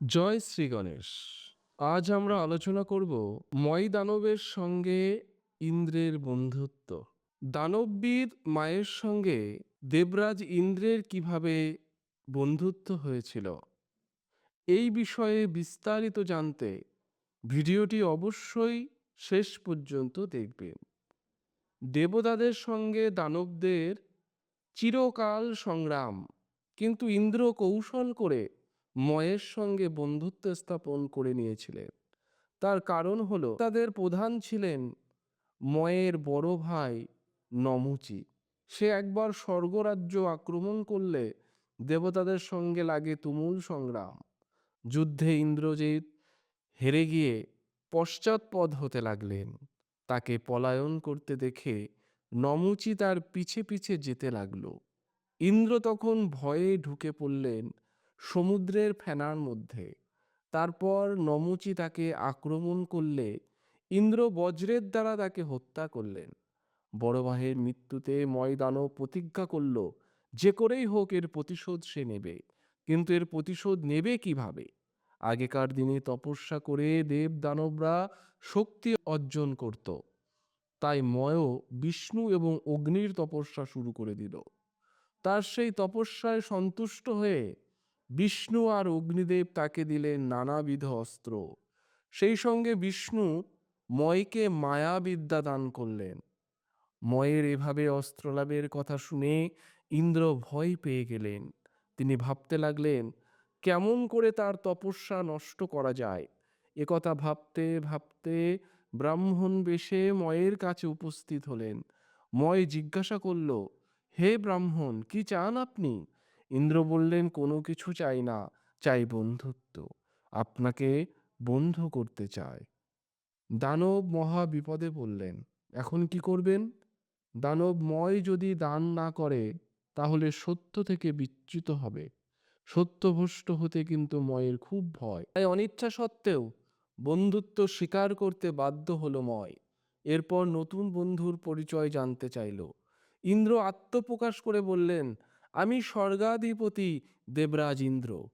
জয় শ্রী গণেশ। আজ আমরা আলোচনা করব ময় দানবের সঙ্গে ইন্দ্রের বন্ধুত্ব। দানববীর মায়ের সঙ্গে দেবরাজ ইন্দ্রের কীভাবে বন্ধুত্ব হয়েছিল, এই বিষয়ে বিস্তারিত জানতে ভিডিওটি অবশ্যই শেষ পর্যন্ত দেখবেন। দেবতাদের সঙ্গে দানবদের চিরকাল সংগ্রাম, কিন্তু ইন্দ্র কৌশল করে ময়ের সঙ্গে বন্ধুত্ব স্থাপন করে নিয়েছিলেন। তার কারণ হলো, তাদের প্রধান ছিলেন ময়ের বড় ভাই নমুচি। সে একবার স্বর্গরাজ্য আক্রমণ করলে দেবতাদের সঙ্গে লাগে তুমুল সংগ্রাম। যুদ্ধে ইন্দ্রজিৎ হেরে গিয়ে পশ্চাৎপদ হতে লাগলেন। তাকে পলায়ন করতে দেখে নমুচি তার পিছে পিছে যেতে লাগল। ইন্দ্র তখন ভয়ে ঢুকে পড়লেন সমুদ্রের ফেনার মধ্যে। তারপর নমুচি তাকে আক্রমণ করলে, ইন্দ্র বজ্রের দ্বারা তাকে হত্যা করলেন। বড় ভাইয়ের মৃত্যুতে ময়দানব প্রতিজ্ঞা করল, যে করেই হোক এর প্রতিশোধ সে নেবে, কিন্তু এর প্রতিশোধ নেবে কীভাবে? আগেকার দিনে তপস্যা করে দেব দানবরা শক্তি অর্জন করত। তাই ময়ও বিষ্ণু এবং অগ্নির তপস্যা শুরু করে দিল। তার সেই তপস্যায় সন্তুষ্ট হয়ে বিষ্ণু আর অগ্নিদেব তাকে দিলেন নানাবিধ অস্ত্র। সেই সঙ্গে বিষ্ণু ময়কে মায়াবিদ্যা দান করলেন। ময়ের এভাবে অস্ত্রলাভের কথা শুনে ইন্দ্র ভয় পেয়ে গেলেন। তিনি ভাবতে লাগলেন, কেমন করে তার তপস্যা নষ্ট করা যায়? একথা ভাবতে ভাবতে ব্রাহ্মণ বেশে ময়ের কাছে উপস্থিত হলেন। ময় জিজ্ঞাসা করল, হে ব্রাহ্মণ, কি চান আপনি? ইন্দ্র বললেন, কোনো কিছু চাই না, চাই বন্ধুত্ব। আপনাকে বন্ধু করতে চায় দানব মহা বিপদে পড়লেন। এখন কি করবেন? দানবময় যদি দান না করে, তাহলে সত্য থেকে বিচ্যুত হবে। সত্যভ্রষ্ট হতে কিন্তু ময়ের খুব ভয়। তাই অনিচ্ছা সত্ত্বেও বন্ধুত্ব স্বীকার করতে বাধ্য হলো ময়। এরপর নতুন বন্ধুর পরিচয় জানতে চাইল। ইন্দ্র আত্মপ্রকাশ করে বললেন আমি স্বর্গাধিপতি দেবরাজ ইন্দ্র।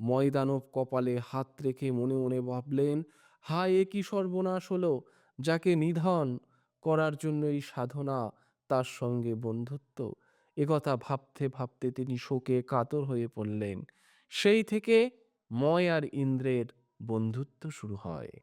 ময়দানব কপালে হাত রেখে মনে মনে ভাবলেন, হায় এ কি সর্বনাশ হলো, যাকে নিধন করার জন্য এই সাধনা তার সঙ্গে বন্ধুত্ব। একথা ভাবতে ভাবতে তিনি শোকে কাতর হয়ে পড়লেন। সেই থেকে ময় আর ইন্দ্রের বন্ধুত্ব শুরু হয়।